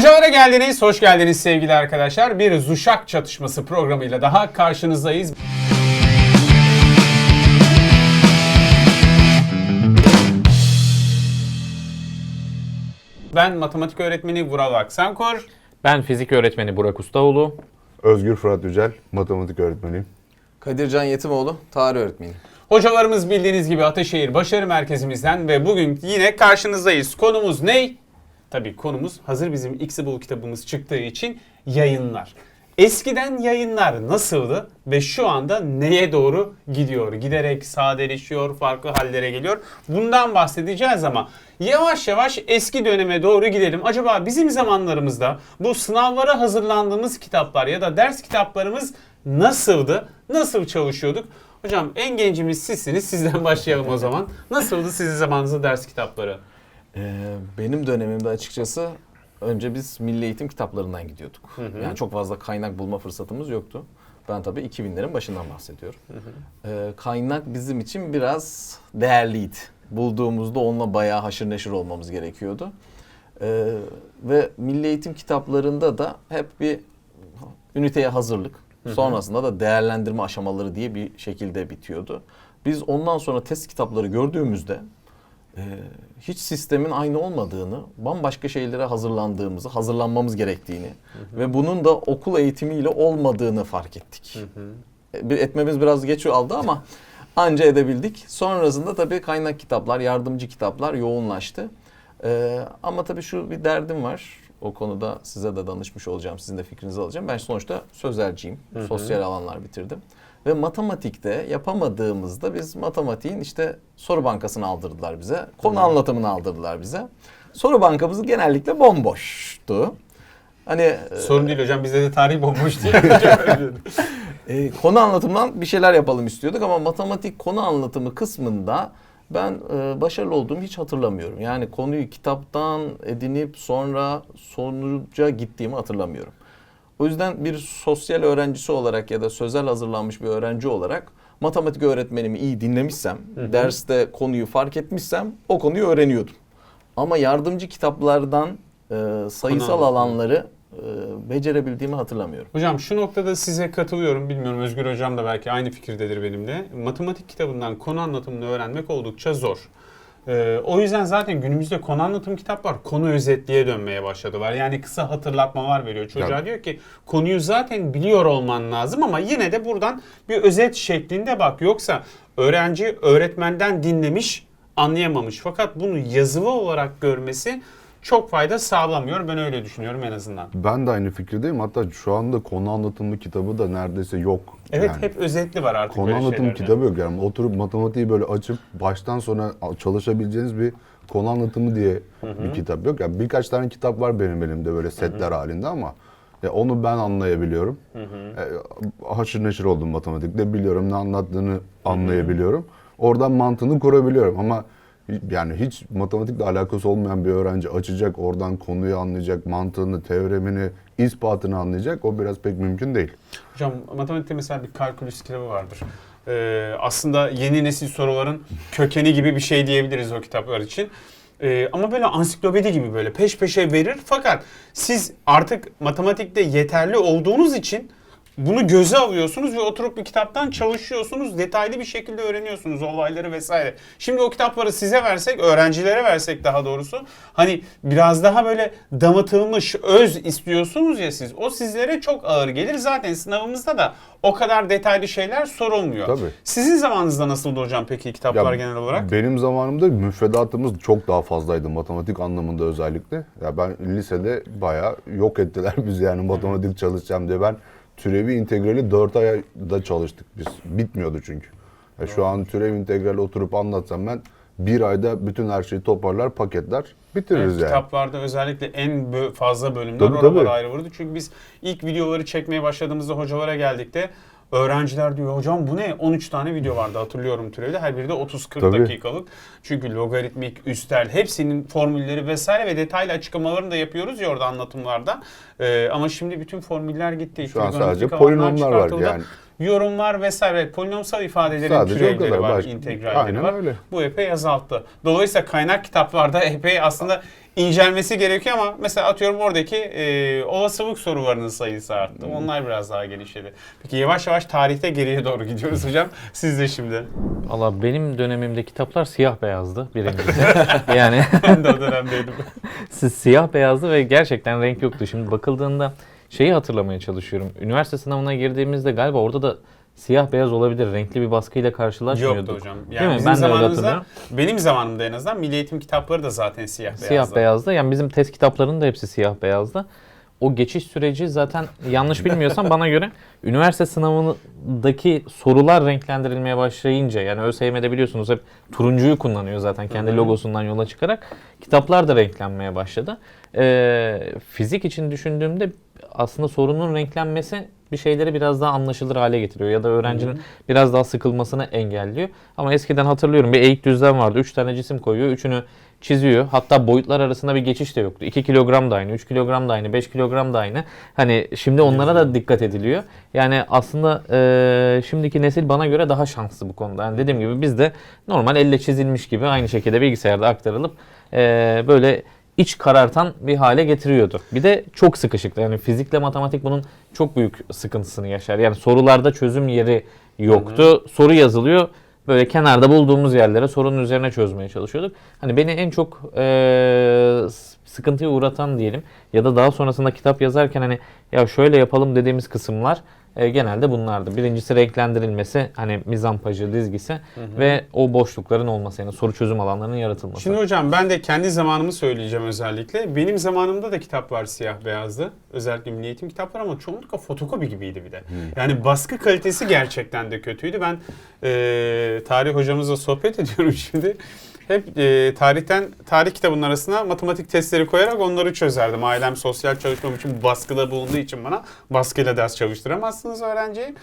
Hocalara geldiniz, hoş geldiniz sevgili arkadaşlar. Bir Zuşak çatışması programıyla daha karşınızdayız. Ben matematik öğretmeni Vural Aksankor. Ben fizik öğretmeni Burak Ustaoğlu. Özgür Fırat Yücel, matematik öğretmeniyim. Kadircan Yetimoğlu, tarih öğretmeni. Hocalarımız bildiğiniz gibi Ataşehir Başarı Merkezimizden ve bugün yine karşınızdayız. Konumuz ne? Tabii konumuz hazır bizim Xable kitabımız çıktığı için yayınlar. Eskiden yayınlar nasıldı ve şu anda neye doğru gidiyor? Giderek sadeleşiyor, farklı hallere geliyor. Bundan bahsedeceğiz ama yavaş yavaş eski döneme doğru gidelim. Acaba bizim zamanlarımızda bu sınavlara hazırlandığımız kitaplar ya da ders kitaplarımız nasıldı? Nasıl çalışıyorduk? Hocam en gencimiz sizsiniz. Sizden başlayalım o zaman. Nasıldı sizin zamanınızda ders kitapları? Ee, benim dönemimde açıkçası önce biz milli eğitim kitaplarından gidiyorduk. Yani çok fazla kaynak bulma fırsatımız yoktu. Ben tabii 2000'lerin başından bahsediyorum. Ee, kaynak bizim için biraz değerliydi. Bulduğumuzda onunla bayağı haşır neşir olmamız gerekiyordu. Ee, ve milli eğitim kitaplarında da hep bir üniteye hazırlık. Sonrasında da değerlendirme aşamaları diye bir şekilde bitiyordu. Biz ondan sonra test kitapları gördüğümüzde e, hiç sistemin aynı olmadığını, bambaşka şeylere hazırlandığımızı, hazırlanmamız gerektiğini ve bunun da okul eğitimiyle olmadığını fark ettik. E, bir etmemiz biraz geç aldı ama anca edebildik. Sonrasında tabii kaynak kitaplar, yardımcı kitaplar yoğunlaştı. E, ama tabii şu bir derdim var. O konuda size de danışmış olacağım, sizin de fikrinizi alacağım. Ben sonuçta sözelciyim, sosyal alanlar bitirdim. Ve matematikte yapamadığımızda biz matematiğin işte soru bankasını aldırdılar bize. Konu anlatımını aldırdılar bize. Soru bankamız genellikle bomboştu. Hani e, Sorun değil hocam bizde de tarih bomboş diye. e, konu anlatımından bir şeyler yapalım istiyorduk ama matematik konu anlatımı kısmında ben e, başarılı olduğumu hiç hatırlamıyorum. Yani konuyu kitaptan edinip sonra sonuca gittiğimi hatırlamıyorum. O yüzden bir sosyal öğrencisi olarak ya da sözel hazırlanmış bir öğrenci olarak matematik öğretmenimi iyi dinlemişsem, derste konuyu fark etmişsem o konuyu öğreniyordum. Ama yardımcı kitaplardan e, sayısal anlatımı. alanları e, becerebildiğimi hatırlamıyorum. hocam şu noktada size katılıyorum. Bilmiyorum Özgür hocam da belki aynı fikirdedir benimle. Matematik kitabından konu anlatımını öğrenmek oldukça zor. Ee, o yüzden zaten günümüzde konu anlatım kitaplar konu özetliğe dönmeye başladılar. Yani kısa hatırlatmalar veriyor. Çocuğa Ya- diyor ki konuyu zaten biliyor olman lazım ama yine de buradan bir özet şeklinde bak. Yoksa öğrenci öğretmenden dinlemiş anlayamamış. Fakat bunu yazılı olarak görmesi çok fayda sağlamıyor. Ben öyle düşünüyorum en azından. Ben de aynı fikirdeyim. Hatta şu anda konu anlatımlı kitabı da neredeyse yok. Evet Yani hep özetli var artık konu anlatımı şeylerde. kitabı yok. Yani oturup matematiği böyle açıp baştan sona çalışabileceğiniz bir konu anlatımı diye bir kitap yok. Yani birkaç tane kitap var benim elimde böyle setler halinde ama ya onu ben anlayabiliyorum. E, haşır neşir oldum matematikte. Biliyorum ne anlattığını anlayabiliyorum. Oradan mantığını kurabiliyorum ama yani hiç matematikle alakası olmayan bir öğrenci açacak, oradan konuyu anlayacak, mantığını, teoremini, ispatını anlayacak. O biraz pek mümkün değil. Hocam matematikte mesela bir kalkülüs kitabı vardır. Ee, aslında yeni nesil soruların kökeni gibi bir şey diyebiliriz o kitaplar için. Ee, ama böyle ansiklopedi gibi böyle peş peşe verir. Fakat siz artık matematikte yeterli olduğunuz için bunu göze alıyorsunuz ve oturup bir kitaptan çalışıyorsunuz. Detaylı bir şekilde öğreniyorsunuz olayları vesaire. Şimdi o kitapları size versek, öğrencilere versek daha doğrusu. Hani biraz daha böyle damıtılmış öz istiyorsunuz ya siz. O sizlere çok ağır gelir. Zaten sınavımızda da o kadar detaylı şeyler sorulmuyor. Tabii. Sizin zamanınızda nasıldı hocam peki kitaplar Ya, genel olarak? Benim zamanımda müfredatımız çok daha fazlaydı matematik anlamında özellikle. Ya ben lisede bayağı yok ettiler bizi yani matematik çalışacağım diye. Ben türevi integrali 4 ayda çalıştık biz. Bitmiyordu çünkü. Ya şu an türev integrali oturup anlatsam ben bir ayda bütün her şeyi toparlar, paketler, bitiririz Evet, yani. Kitaplarda özellikle en bö- fazla bölümler Tabii, oralara tabii. ayrı vurdu. Çünkü biz ilk videoları çekmeye başladığımızda hocalara geldik de öğrenciler diyor hocam bu ne? 13 tane video vardı hatırlıyorum türevde. Her biri de 30-40 Tabii. dakikalık. Çünkü logaritmik, üstel hepsinin formülleri vesaire ve detaylı açıklamalarını da yapıyoruz ya orada anlatımlarda. Ee, ama şimdi bütün formüller gitti. Şu an sadece polinomlar var yani. Yorumlar vesaire polinomsal ifadelerin Sadece türevleri kadar, var, başka- integralleri Aynen var. öyle. Bu epey azalttı. Dolayısıyla kaynak kitaplarda epey aslında incelmesi gerekiyor ama mesela atıyorum oradaki e, olasılık sorularının sayısı arttı. Hmm. Onlar biraz daha genişledi. Peki yavaş yavaş tarihte geriye doğru gidiyoruz hocam. Siz de şimdi. Valla benim dönemimde kitaplar siyah beyazdı birincisi. yani Ben de o dönemdeydim. siz siyah beyazdı ve gerçekten renk yoktu. Şimdi bakıldığında şeyi hatırlamaya çalışıyorum. Üniversite sınavına girdiğimizde galiba orada da siyah beyaz olabilir. Renkli bir baskıyla karşılaşmıyorduk. Yoktu hocam. Değil Yani mi? bizim Ben zamanımızda, benim zamanımda en azından milli eğitim kitapları da zaten siyah beyazdı. Siyah beyazdı. Yani bizim test kitaplarının da hepsi siyah beyazdı. O geçiş süreci zaten yanlış bilmiyorsam bana göre üniversite sınavındaki sorular renklendirilmeye başlayınca yani ÖSYM'de biliyorsunuz hep turuncuyu kullanıyor zaten kendi logosundan yola çıkarak kitaplar da renklenmeye başladı. Ee, fizik için düşündüğümde aslında sorunun renklenmesi bir şeyleri biraz daha anlaşılır hale getiriyor ya da öğrencinin biraz daha sıkılmasını engelliyor. Ama eskiden hatırlıyorum bir eğik düzlem vardı. 3 tane cisim koyuyor. Üçünü çiziyor. Hatta boyutlar arasında bir geçiş de yoktu. 2 kilogram da aynı, 3 kilogram da aynı, 5 kilogram da aynı. Hani şimdi onlara da dikkat ediliyor. Yani aslında e, şimdiki nesil bana göre daha şanslı bu konuda. Yani dediğim gibi biz de normal elle çizilmiş gibi aynı şekilde bilgisayarda aktarılıp e, böyle iç karartan bir hale getiriyordu. Bir de çok sıkışıktı. Yani fizikle matematik bunun çok büyük sıkıntısını yaşar. Yani sorularda çözüm yeri yoktu. Soru yazılıyor. Böyle kenarda bulduğumuz yerlere sorunun üzerine çözmeye çalışıyorduk. Hani beni en çok eee, sıkıntıya uğratan diyelim ya da daha sonrasında kitap yazarken hani ya şöyle yapalım dediğimiz kısımlar e, genelde bunlardı. Birincisi renklendirilmesi, hani mizampajı, dizgisi ve o boşlukların olması yani soru çözüm alanlarının yaratılması. Şimdi hocam ben de kendi zamanımı söyleyeceğim özellikle. Benim zamanımda da kitaplar siyah beyazdı. Özellikle milli eğitim kitapları ama çoğunlukla fotokopi gibiydi bir de. Yani baskı kalitesi gerçekten de kötüydü. Ben e, tarih hocamızla sohbet ediyorum şimdi. Hep e, tarihten tarih kitabının arasına matematik testleri koyarak onları çözerdim. Ailem sosyal çalışmam için baskıda bulunduğu için bana baskıyla ders çalıştıramazsınız öğrenciyi.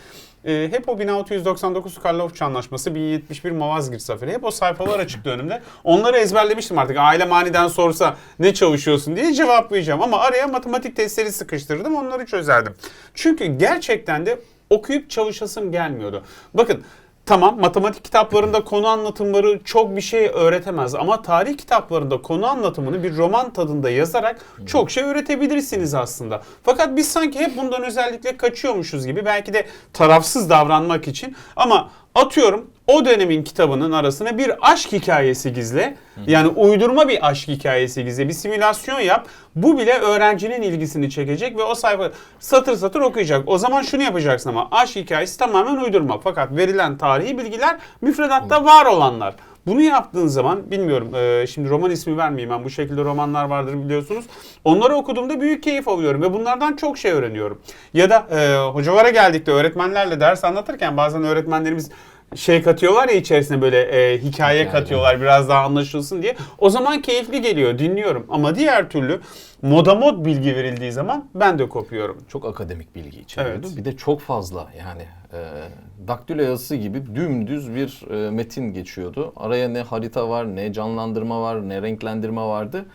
E, hep o 1699 Karlofça Anlaşması, 1071 Malazgirt Zaferi. Hep o sayfalar açıktı önümde. Onları ezberlemiştim artık. Ailem aniden sorsa ne çalışıyorsun diye cevaplayacağım. Ama araya matematik testleri sıkıştırdım. Onları çözerdim. Çünkü gerçekten de okuyup çalışasım gelmiyordu. Bakın Tamam matematik kitaplarında konu anlatımları çok bir şey öğretemez ama tarih kitaplarında konu anlatımını bir roman tadında yazarak çok şey öğretebilirsiniz aslında. Fakat biz sanki hep bundan özellikle kaçıyormuşuz gibi belki de tarafsız davranmak için ama atıyorum o dönemin kitabının arasına bir aşk hikayesi gizle. Yani uydurma bir aşk hikayesi gizle. Bir simülasyon yap. Bu bile öğrencinin ilgisini çekecek ve o sayfa satır satır okuyacak. O zaman şunu yapacaksın ama aşk hikayesi tamamen uydurma. Fakat verilen tarihi bilgiler müfredatta var olanlar. Bunu yaptığın zaman bilmiyorum e, şimdi roman ismi vermeyeyim ben bu şekilde romanlar vardır biliyorsunuz. Onları okuduğumda büyük keyif alıyorum ve bunlardan çok şey öğreniyorum. Ya da e, hocalara geldik de öğretmenlerle ders anlatırken bazen öğretmenlerimiz şey katıyorlar ya içerisine böyle e, hikaye katıyorlar biraz daha anlaşılsın diye. O zaman keyifli geliyor dinliyorum ama diğer türlü moda mod bilgi verildiği zaman ben de kopuyorum. Çok akademik bilgi içeriyordu. Evet. Bir de çok fazla yani e, daktilo yazısı gibi dümdüz bir e, metin geçiyordu. Araya ne harita var, ne canlandırma var, ne renklendirme vardı.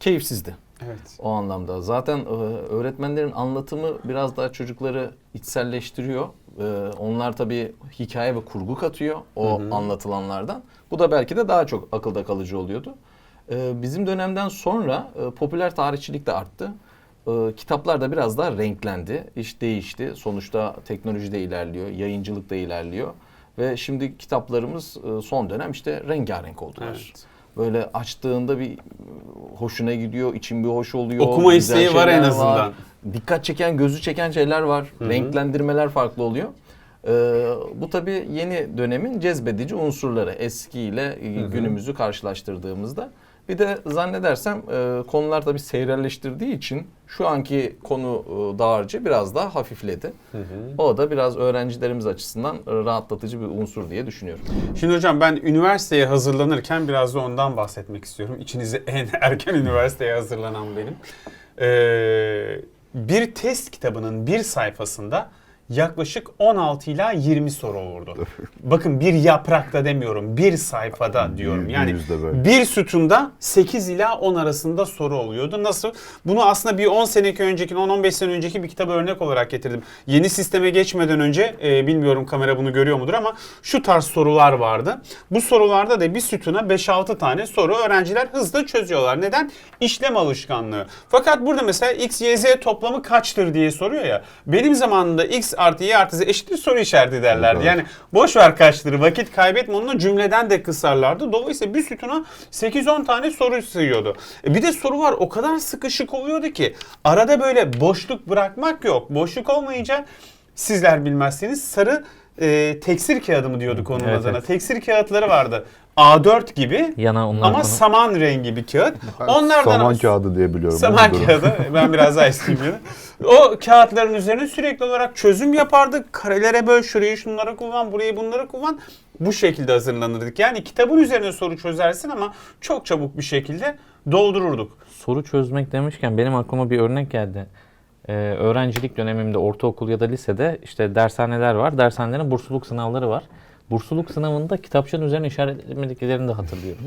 Keyifsizdi Evet. o anlamda. Zaten e, öğretmenlerin anlatımı biraz daha çocukları içselleştiriyor. E, onlar tabii hikaye ve kurgu katıyor o anlatılanlardan. Bu da belki de daha çok akılda kalıcı oluyordu. E, bizim dönemden sonra popüler tarihçilik de arttı. Kitaplar da biraz daha renklendi. İş değişti. Sonuçta teknoloji de ilerliyor, yayıncılık da ilerliyor. Ve şimdi kitaplarımız son dönem işte rengarenk oldular. Evet. Böyle açtığında bir hoşuna gidiyor, için bir hoş oluyor. Okuma isteği var en azından. Dikkat çeken, gözü çeken şeyler var. Renklendirmeler farklı oluyor. Ee, bu tabii yeni dönemin cezbedici unsurları. Eskiyle günümüzü karşılaştırdığımızda. Bir de zannedersem e, konular tabii seyrelleştirdiği için şu anki konu e, dağarcığı biraz daha hafifledi. O da biraz öğrencilerimiz açısından e, rahatlatıcı bir unsur diye düşünüyorum. Şimdi hocam ben üniversiteye hazırlanırken biraz da ondan bahsetmek istiyorum. İçinizde en erken üniversiteye hazırlanan benim. Ee, bir test kitabının bir sayfasında yaklaşık 16 ila 20 soru olurdu. Bakın bir yaprakta demiyorum, bir sayfada diyorum. Yani bir sütunda 8 ila 10 arasında soru oluyordu. Nasıl? Bunu aslında bir 10 seneki önceki, 10-15 sene önceki bir kitaba örnek olarak getirdim. Yeni sisteme geçmeden önce, e, bilmiyorum kamera bunu görüyor mudur ama şu tarz sorular vardı. Bu sorularda da bir sütuna 5-6 tane soru öğrenciler hızlı çözüyorlar. Neden? İşlem alışkanlığı. Fakat burada mesela x, y, z toplamı kaçtır diye soruyor ya. Benim zamanımda x artı y artı z eşittir soru işareti derlerdi. Evet. Yani boş ver kaçtır, vakit kaybetme onu cümleden de kısarlardı. Dolayısıyla bir sütuna 8-10 tane soru sığıyordu. E bir de soru var o kadar sıkışık oluyordu ki arada böyle boşluk bırakmak yok. Boşluk olmayınca sizler bilmezseniz sarı e, teksir kağıdı mı diyorduk onun Evet, adına. evet. Teksir kağıtları vardı. A4 gibi Yana onlar ama falan. saman rengi bir kağıt. Onlardan Saman kağıdı diye biliyorum. Saman kağıdı. Ben biraz daha yine. O kağıtların üzerine sürekli olarak çözüm yapardık. Karelere böl, şurayı şunlara kullan, burayı bunları kullan. Bu şekilde hazırlanırdık. Yani kitabın üzerine soru çözersin ama çok çabuk bir şekilde doldururduk. Soru çözmek demişken benim aklıma bir örnek geldi. Ee, öğrencilik dönemimde ortaokul ya da lisede işte dershaneler var. Dershanelerin bursluluk sınavları var. Bursluluk sınavında kitapçının üzerine işaretlemediklerini de hatırlıyorum.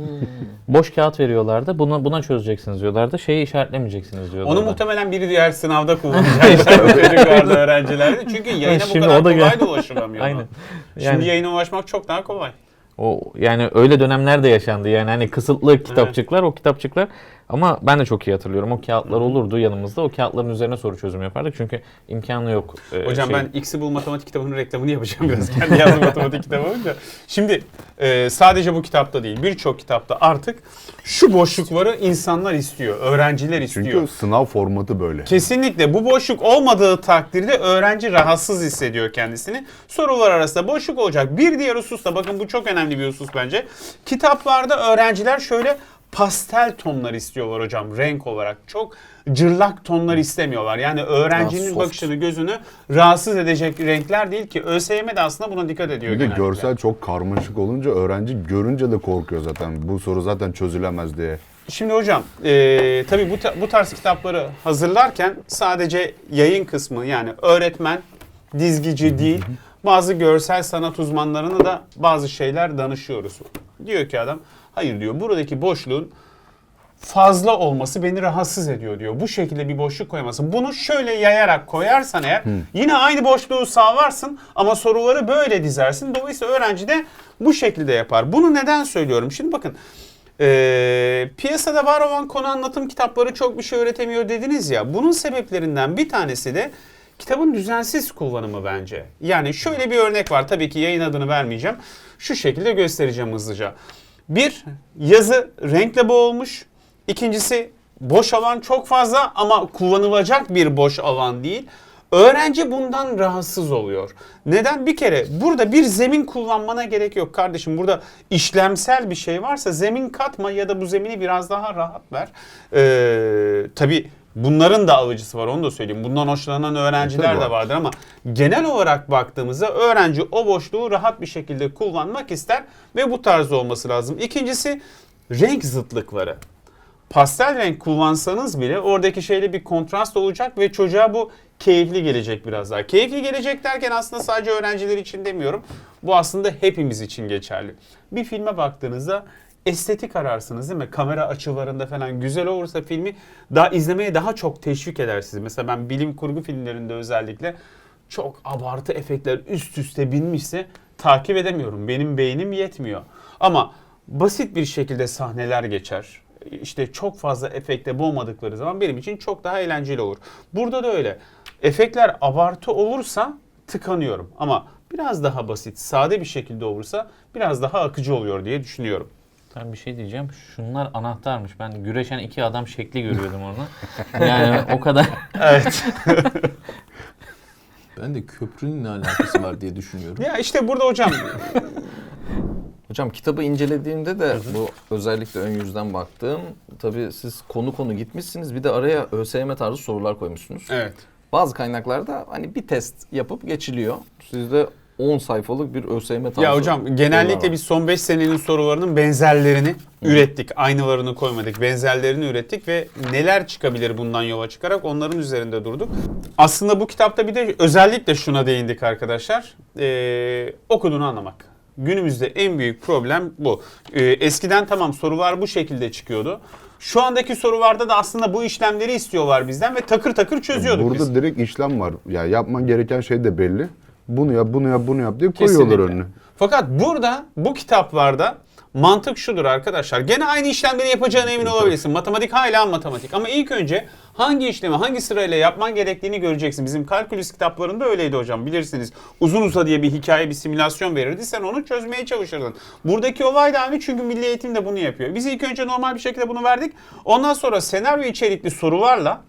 Boş kağıt veriyorlardı. Buna, buna çözeceksiniz diyorlardı. Şeyi işaretlemeyeceksiniz diyorlardı. Onu muhtemelen biri diğer sınavda kullanacak çocuklarda öğrencilerde. Çünkü yayına bu Şimdi kadar o da kolay da ulaşılamıyor. Aynen. Şimdi Yani- yayına ulaşmak çok daha kolay. O yani öyle dönemler de yaşandı. Yani hani kısıtlı kitapçıklar, o kitapçıklar ama ben de çok iyi hatırlıyorum. O kağıtlar olurdu yanımızda. O kağıtların üzerine soru çözümü yapardık. Çünkü imkanı yok. e, Hocam şey- ben X'i Bul Matematik kitabının reklamını yapacağım biraz. Kendi yazdığım matematik kitabı olunca. Şimdi e, sadece bu kitapta değil birçok kitapta artık şu boşlukları insanlar istiyor. Öğrenciler istiyor. Çünkü sınav formatı böyle. Kesinlikle bu boşluk olmadığı takdirde öğrenci rahatsız hissediyor kendisini. Sorular arasında boşluk olacak. Bir diğer husus da bakın bu çok önemli bir husus bence. Kitaplarda öğrenciler şöyle pastel tonlar istiyorlar hocam renk olarak. Çok cırlak tonlar istemiyorlar. Yani öğrencinin soft. bakışını gözünü rahatsız edecek renkler değil ki ÖSYM de aslında buna dikkat ediyor. Bir de genellikle. görsel çok karmaşık olunca öğrenci görünce de korkuyor zaten. Bu soru zaten çözülemez diye. Şimdi hocam e, tabii bu, ta- bu tarz kitapları hazırlarken sadece yayın kısmı yani öğretmen, dizgici değil bazı görsel sanat uzmanlarına da bazı şeyler danışıyoruz. Diyor ki adam hayır diyor buradaki boşluğun fazla olması beni rahatsız ediyor diyor. Bu şekilde bir boşluk koymasın. Bunu şöyle yayarak koyarsan eğer yine aynı boşluğu sağlarsın ama soruları böyle dizersin. Dolayısıyla öğrenci de bu şekilde yapar. Bunu neden söylüyorum? Şimdi bakın ee, piyasada var olan konu anlatım kitapları çok bir şey öğretemiyor dediniz ya. Bunun sebeplerinden bir tanesi de kitabın düzensiz kullanımı bence. Yani şöyle bir örnek var. Tabii ki yayın adını vermeyeceğim. Şu şekilde göstereceğim hızlıca. Bir, yazı renkle boğulmuş. İkincisi, boş alan çok fazla ama kullanılacak bir boş alan değil. Öğrenci bundan rahatsız oluyor. Neden? Bir kere burada bir zemin kullanmana gerek yok kardeşim. Burada işlemsel bir şey varsa zemin katma ya da bu zemini biraz daha rahat ver. Ee, tabii bunların da alıcısı var onu da söyleyeyim. Bundan hoşlanan öğrenciler de var. vardır ama genel olarak baktığımızda öğrenci o boşluğu rahat bir şekilde kullanmak ister ve bu tarz olması lazım. İkincisi renk zıtlıkları pastel renk kullansanız bile oradaki şeyle bir kontrast olacak ve çocuğa bu keyifli gelecek biraz daha. Keyifli gelecek derken aslında sadece öğrenciler için demiyorum. Bu aslında hepimiz için geçerli. Bir filme baktığınızda estetik ararsınız değil mi? Kamera açılarında falan güzel olursa filmi daha izlemeye daha çok teşvik eder sizi. Mesela ben bilim kurgu filmlerinde özellikle çok abartı efektler üst üste binmişse takip edemiyorum. Benim beynim yetmiyor. Ama basit bir şekilde sahneler geçer. İşte çok fazla efekte boğmadıkları zaman benim için çok daha eğlenceli olur. Burada da öyle. Efektler abartı olursa tıkanıyorum. Ama biraz daha basit, sade bir şekilde olursa biraz daha akıcı oluyor diye düşünüyorum. Ben bir şey diyeceğim. Şunlar anahtarmış. Ben güreşen iki adam şekli görüyordum orada. Yani o kadar. Evet. Ben de köprünün ne alakası var diye düşünüyorum. ya işte burada hocam Hocam kitabı incelediğimde de bu özellikle ön yüzden baktığım tabii siz konu konu gitmişsiniz bir de araya ÖSYM tarzı sorular koymuşsunuz. evet. Bazı kaynaklarda hani bir test yapıp geçiliyor. Siz de 10 sayfalık bir ÖSYM tarzı. Ya hocam genellikle biz son 5 senenin sorularının benzerlerini ürettik. Aynılarını koymadık. Benzerlerini ürettik ve neler çıkabilir bundan yola çıkarak onların üzerinde durduk. Aslında bu kitapta bir de özellikle şuna değindik arkadaşlar. Ee, okuduğunu anlamak. Günümüzde en büyük problem bu. Ee, eskiden tamam sorular bu şekilde çıkıyordu. Şu andaki sorularda da aslında bu işlemleri istiyorlar bizden ve takır takır çözüyorduk Burada biz. direkt işlem var. Ya yapman gereken şey de belli. Bunu yap, bunu yap, bunu yap diye koyuyorlar Kesinlikle. önüne. Fakat burada bu kitaplarda mantık şudur arkadaşlar. Gene aynı işlemleri yapacağına emin olabilirsin. Matematik hala matematik. Ama ilk önce hangi işlemi hangi sırayla yapman gerektiğini göreceksin. Bizim kalkülüs kitaplarında öyleydi hocam bilirsiniz. Uzun uza diye bir hikaye bir simülasyon verirdi. Sen onu çözmeye çalışırdın. Buradaki olay da aynı çünkü milli eğitim de bunu yapıyor. Biz ilk önce normal bir şekilde bunu verdik. Ondan sonra senaryo içerikli sorularla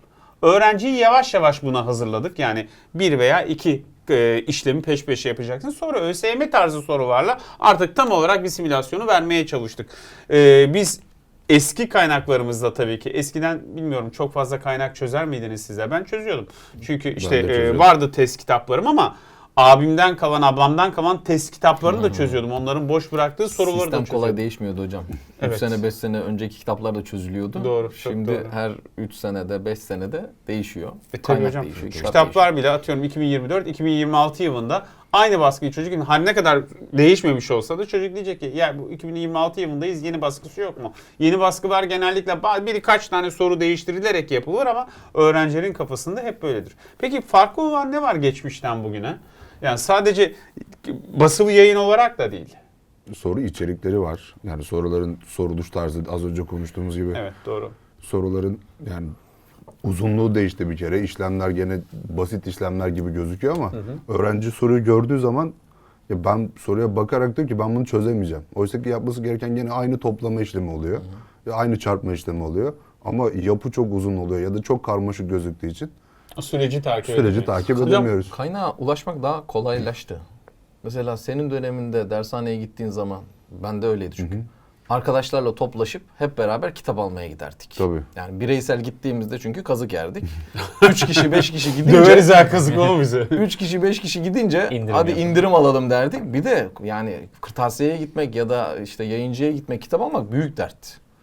Öğrenciyi yavaş yavaş buna hazırladık. Yani bir veya iki e, işlemi peş peşe yapacaksın. Sonra ÖSYM tarzı sorularla artık tam olarak bir simülasyonu vermeye çalıştık. E, biz eski kaynaklarımızda tabii ki eskiden bilmiyorum çok fazla kaynak çözer miydiniz size? Ben çözüyordum. Çünkü işte e, vardı test kitaplarım ama abimden kalan, ablamdan kalan test kitaplarını da çözüyordum. Onların boş bıraktığı soruları da Sistem çözüyordum. kolay değişmiyordu hocam. 3 Evet. sene 5 sene önceki kitaplar da çözülüyordu. Doğru, çok Şimdi doğru. her 3 senede 5 senede değişiyor. E tabii hocam. Şu kitap kitaplar bile atıyorum 2024-2026 yılında aynı baskıyı çocuk her ne kadar değişmemiş olsa da çocuk diyecek ki ya bu 2026 yılındayız yeni baskısı yok mu? Yeni baskılar genellikle birkaç tane soru değiştirilerek yapılır ama öğrencilerin kafasında hep böyledir. Peki farklı olan ne var geçmişten bugüne? Yani sadece basılı yayın olarak da değil. Soru içerikleri var. Yani soruların soruluş tarzı az önce konuştuğumuz gibi. Evet doğru. Soruların yani uzunluğu değişti bir kere. İşlemler gene basit işlemler gibi gözüküyor ama öğrenci soruyu gördüğü zaman ya ben soruya bakarak diyor ki ben bunu çözemeyeceğim. Oysa ki yapması gereken gene aynı toplama işlemi oluyor. Ya aynı çarpma işlemi oluyor. Ama yapı çok uzun oluyor ya da çok karmaşık gözüktüğü için süreci takip süreci edemeyiz. takip Hocam edemiyoruz. kaynağa ulaşmak daha kolaylaştı. Mesela senin döneminde dershaneye gittiğin zaman ben de öyleydi çünkü. Arkadaşlarla toplaşıp hep beraber kitap almaya giderdik. Tabii. Yani bireysel gittiğimizde çünkü kazık yerdik. 3 kişi 5 kişi gidince Döveriz ha kızık oğlum bize. 3 kişi 5 kişi gidince İndirim hadi yapalım. indirim alalım derdik. Bir de yani kırtasiyeye gitmek ya da işte yayıncıya gitmek kitap almak büyük dert.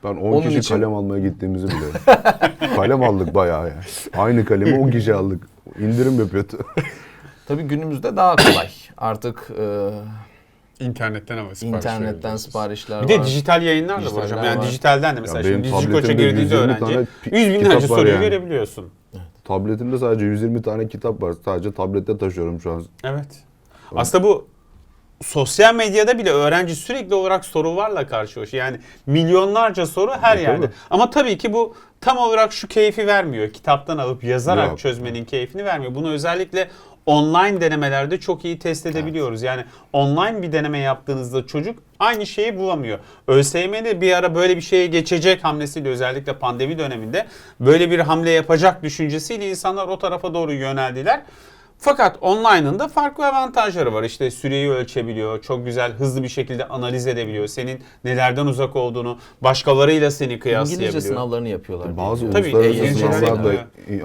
Ben 10 Onun kişi için- kalem almaya gittiğimizi biliyorum. kalem aldık bayağı yani. Aynı kalemi 10 kişi aldık. İndirim yapıyordu. Tabii günümüzde daha kolay. Artık e, İnternetten ama sipariş internetten verebiliyorsunuz. siparişler Bir de dijital yayınlar da var Dijitaller hocam. Yani var. dijitalden de mesela şimdi benim dijital koça tabletimde girdiğinde 120 öğrenci tane pi- 100 kitap binlerce var soruyu yani. görebiliyorsun. Tabletimde sadece 120 tane kitap var. Sadece tablette taşıyorum şu an. Evet. Aslında bu sosyal medyada bile öğrenci sürekli olarak sorularla karşılaşıyor. Yani milyonlarca soru her E, yerde. tabii. Ama tabii ki bu tam olarak şu keyfi vermiyor. Kitaptan alıp yazarak Yok. çözmenin keyfini vermiyor. Bunu özellikle online denemelerde çok iyi test edebiliyoruz. Yani online bir deneme yaptığınızda çocuk aynı şeyi bulamıyor. ÖSYM'de bir ara böyle bir şeye geçecek hamlesiyle özellikle pandemi döneminde böyle bir hamle yapacak düşüncesiyle insanlar o tarafa doğru yöneldiler. Fakat online'ın da farklı avantajları var. İşte süreyi ölçebiliyor, çok güzel hızlı bir şekilde analiz edebiliyor. Senin nelerden uzak olduğunu başkalarıyla seni kıyaslayabiliyor. İngilizce sınavlarını yapıyorlar. Bazı. Tabii, uluslararası sınavlar da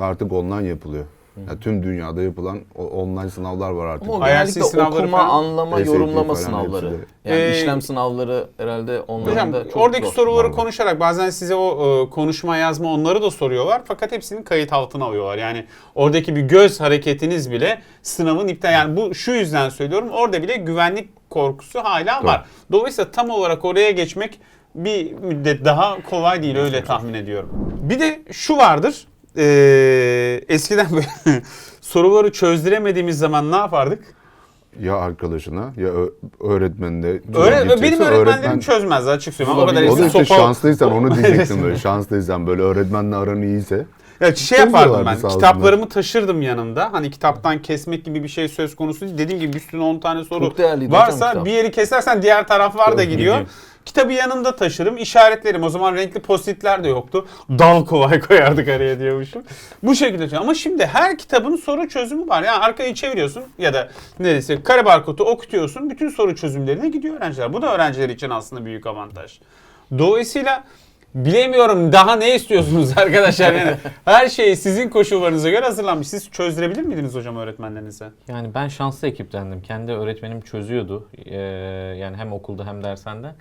artık online yapılıyor. Ya tüm dünyada yapılan o- online sınavlar var artık. Ama o genellikle sınavları okuma, falan, anlama, SAT yorumlama falan sınavları. hepsi. Yani Ee, işlem sınavları herhalde onlarda Hocam çok oradaki zor. soruları konuşarak bazen size o e, konuşma yazma onları da soruyorlar fakat hepsini kayıt altına alıyorlar. Yani oradaki bir göz hareketiniz bile sınavın iptal yani bu şu yüzden söylüyorum orada bile güvenlik korkusu hala var. Dolayısıyla tam olarak oraya geçmek bir müddet daha kolay değil öyle tahmin ediyorum. Bir de şu vardır. E, eskiden böyle soruları çözdüremediğimiz zaman ne yapardık? Ya arkadaşına ya öğretmenine. Öğre- gideceksin, benim öğretmenlerim öğretmen- çözmez açık söyleyeyim. O kadar O da işte sopa- şanslıysan onu diyecektim böyle. Şanslıysan böyle öğretmenle aran iyiyse. Ya şey yapardım ben. Kitaplarımı taşırdım yanımda. Hani kitaptan kesmek gibi bir şey söz konusu değil. Dediğim gibi üstüne 10 tane soru varsa bir yeri kesersen diğer taraflar da gidiyor. Kitabı yanımda taşırım, işaretlerim. O zaman renkli postitler de yoktu. Dal kolay koyardık araya diyormuşum. Bu şekilde. Ama şimdi her kitabın soru çözümü var. Yani arkayı çeviriyorsun ya da neresi kare barkodu okutuyorsun. Bütün soru çözümlerine gidiyor öğrenciler. Bu da öğrenciler için aslında büyük avantaj. Dolayısıyla Bilemiyorum daha ne istiyorsunuz arkadaşlar yani her şey sizin koşullarınıza göre hazırlanmış. Siz çözdürebilir miydiniz hocam öğretmenlerinize? Yani ben şanslı ekiptendim. Kendi öğretmenim çözüyordu. Ee, yani hem okulda hem dershanede.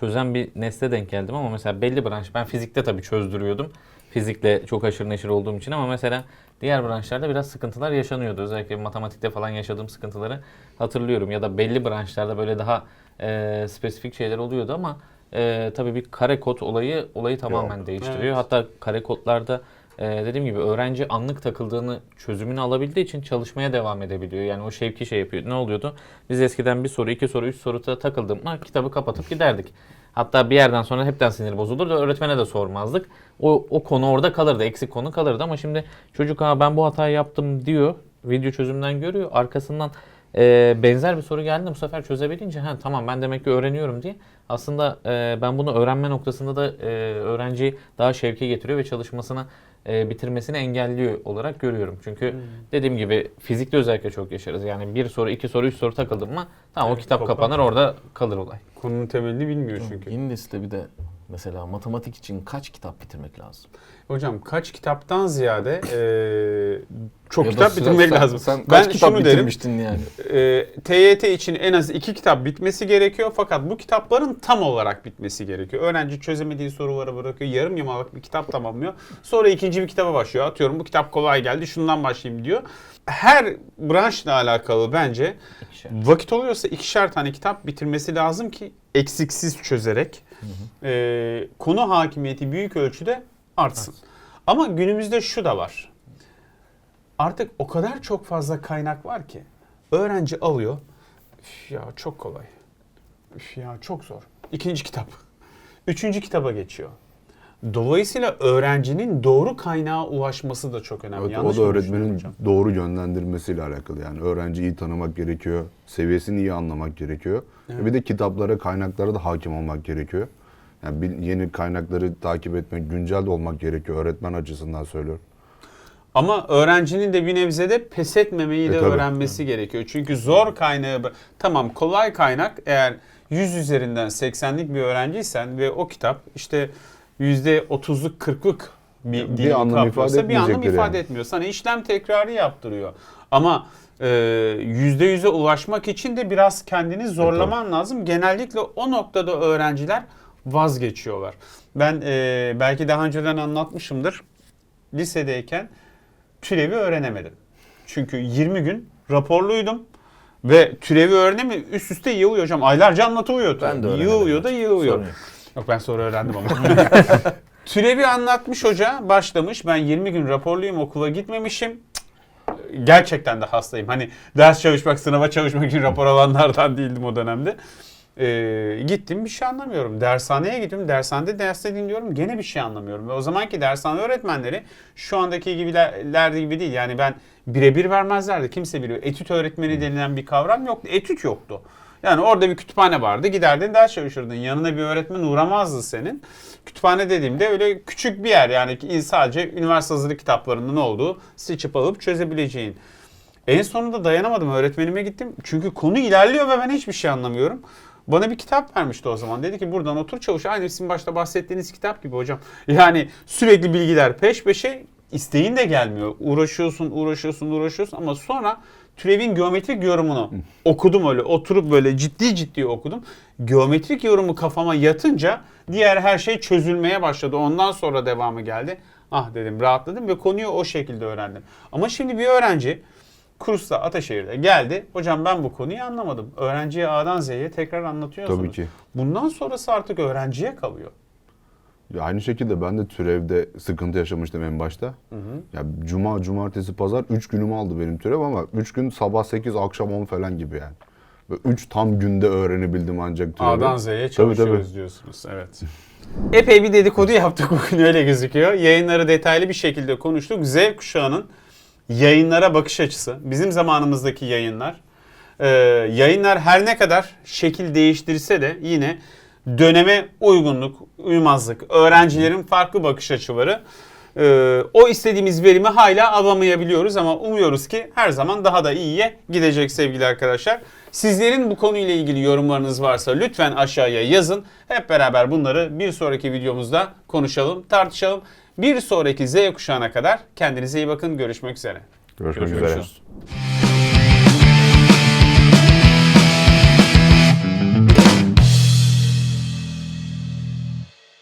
Çözen bir nesle denk geldim ama mesela belli branş, ben fizikte tabii çözdürüyordum. Fizikle çok aşırı neşir olduğum için ama mesela diğer branşlarda biraz sıkıntılar yaşanıyordu. Özellikle matematikte falan yaşadığım sıkıntıları hatırlıyorum. Ya da belli branşlarda böyle daha e, spesifik şeyler oluyordu ama e, tabii bir kare kod olayı olayı tamamen değiştiriyor. Evet. Hatta kare kodlarda e, dediğim gibi öğrenci anlık takıldığını çözümünü alabildiği için çalışmaya devam edebiliyor. Yani o şevki şey yapıyor. Ne oluyordu? Biz eskiden bir soru, iki soru, üç soruda takıldım mı kitabı kapatıp giderdik. Hatta bir yerden sonra hepten sinir bozulurdu. Öğretmene de sormazdık. O, o konu orada kalırdı. Eksik konu kalırdı ama şimdi çocuk ha ben bu hatayı yaptım diyor. Video çözümden görüyor. Arkasından e, benzer bir soru geldi bu sefer çözebilince ha tamam ben demek ki öğreniyorum diye aslında e, ben bunu öğrenme noktasında da e, öğrenciyi daha şevke getiriyor ve çalışmasını e, bitirmesini engelliyor olarak görüyorum. Çünkü dediğim gibi fizikte özellikle çok yaşarız. Yani bir soru, iki soru, üç soru takıldım mı tamam o Evet, kitap kopar. kapanır orada kalır olay. Konunun temelini bilmiyor çünkü. Yeni nesilde bir de mesela matematik için kaç kitap bitirmek lazım? Hocam kaç kitaptan ziyade eee, çok Ya da kitap sen- bitirmek sen- lazım. Sen ben kaç kitap şunu derim. bitirmiştin yani? e, TYT için en az iki kitap bitmesi gerekiyor fakat bu kitapların tam olarak bitmesi gerekiyor. Öğrenci çözemediği soruları bırakıyor, yarım yamalak bir kitap tamamlıyor. Sonra ikinci bir kitaba başlıyor. Atıyorum bu kitap kolay geldi, şundan başlayayım diyor. Her branşla alakalı bence vakit oluyorsa ikişer tane kitap bitirmesi lazım ki eksiksiz çözerek e, konu hakimiyeti büyük ölçüde artsın. Ama günümüzde şu da var. Artık o kadar çok fazla kaynak var ki öğrenci alıyor. "Üf ya çok kolay. Üf ya çok zor. İkinci kitap. Üçüncü kitaba geçiyor. Dolayısıyla öğrencinin doğru kaynağa ulaşması da çok önemli. Evet, Yanlış o da öğretmenin hocam? doğru yönlendirmesiyle alakalı. Yani öğrenciyi iyi tanımak gerekiyor. Seviyesini iyi anlamak gerekiyor. Evet. Bir de kitaplara, kaynaklara da hakim olmak gerekiyor. Yani yeni kaynakları takip etmek, güncel de olmak gerekiyor. Öğretmen açısından söylüyorum. Ama öğrencinin de bir nebzede pes etmemeyi E, de tabii. öğrenmesi gerekiyor. Çünkü zor kaynağı tamam kolay kaynak eğer 100 üzerinden 80'lik bir öğrenciysen ve o kitap işte %30'luk 40'lık bir, Bir dilimi anlam kaplıyorsa ifade bir anlam ifade yani. etmiyor. Sana işlem tekrarı yaptırıyor. Ama e, %100'e ulaşmak için de biraz kendini zorlaman lazım. Genellikle o noktada öğrenciler vazgeçiyorlar. Ben e, belki daha önceden anlatmışımdır. Lisedeyken türevi öğrenemedim. Çünkü 20 gün raporluydum ve türevi öğrenemi üst üste yığılıyor hocam. Aylarca anlatılıyor. Ben de öğrenemedim. Yığılıyor da yığılıyor. Sorun yok. Ben sonra öğrendim ama. Türevi anlatmış hoca başlamış. Ben 20 gün raporluyum okula gitmemişim. Gerçekten de hastayım. Hani ders çalışmak, sınava çalışmak için rapor alanlardan değildim o dönemde. Ee, gittim bir şey anlamıyorum. Dershaneye gittim. Dershanede derste dinliyorum. Gene bir şey anlamıyorum. Ve o zamanki dershane öğretmenleri şu andaki gibiler gibi değil. Yani ben birebir vermezlerdi. Kimse biliyor. Etüt öğretmeni denilen bir kavram yoktu. Etüt yoktu. Yani orada bir kütüphane vardı. Giderdin ders çalışırdın. Yanına bir öğretmen uğramazdı senin. Kütüphane dediğimde öyle küçük bir yer. Yani sadece üniversite hazırlık kitaplarının olduğu seçip alıp çözebileceğin. En sonunda dayanamadım. Öğretmenime gittim. Çünkü konu ilerliyor ve ben hiçbir şey anlamıyorum. Bana bir kitap vermişti o zaman. Dedi ki buradan otur çalış. Aynı sizin başta bahsettiğiniz kitap gibi hocam. Yani sürekli bilgiler peş peşe isteğin de gelmiyor. Uğraşıyorsun, uğraşıyorsun, uğraşıyorsun ama sonra türevin geometrik yorumunu okudum öyle. Oturup böyle ciddi ciddi okudum. Geometrik yorumu kafama yatınca diğer her şey çözülmeye başladı. Ondan sonra devamı geldi. Ah dedim rahatladım ve konuyu o şekilde öğrendim. Ama şimdi bir öğrenci kursta Ataşehir'de geldi. Hocam ben bu konuyu anlamadım. Öğrenciye A'dan Z'ye tekrar anlatıyorsunuz. Tabii ki. Bundan sonrası artık öğrenciye kalıyor. Ya aynı şekilde ben de türevde sıkıntı yaşamıştım en başta. Ya cuma, cumartesi, pazar 3 günümü aldı benim türev ama 3 gün sabah 8, akşam 10 falan gibi yani. Ve 3 tam günde öğrenebildim ancak türevi. A'dan Z'ye Tabii, çalışıyoruz tabii. diyorsunuz. Evet. Epey bir dedikodu yaptık bugün öyle gözüküyor. Yayınları detaylı bir şekilde konuştuk. Z kuşağının yayınlara bakış açısı. Bizim zamanımızdaki yayınlar. Ee, yayınlar her ne kadar şekil değiştirse de yine döneme uygunluk, uymazlık, öğrencilerin farklı bakış açıları Ee, o istediğimiz verimi hala alamayabiliyoruz ama umuyoruz ki her zaman daha da iyiye gidecek sevgili arkadaşlar. Sizlerin bu konuyla ilgili yorumlarınız varsa lütfen aşağıya yazın. Hep beraber bunları bir sonraki videomuzda konuşalım, tartışalım. Bir sonraki Z kuşağına kadar kendinize iyi bakın. Görüşmek üzere. Görüşmek üzere. Görüşürüz.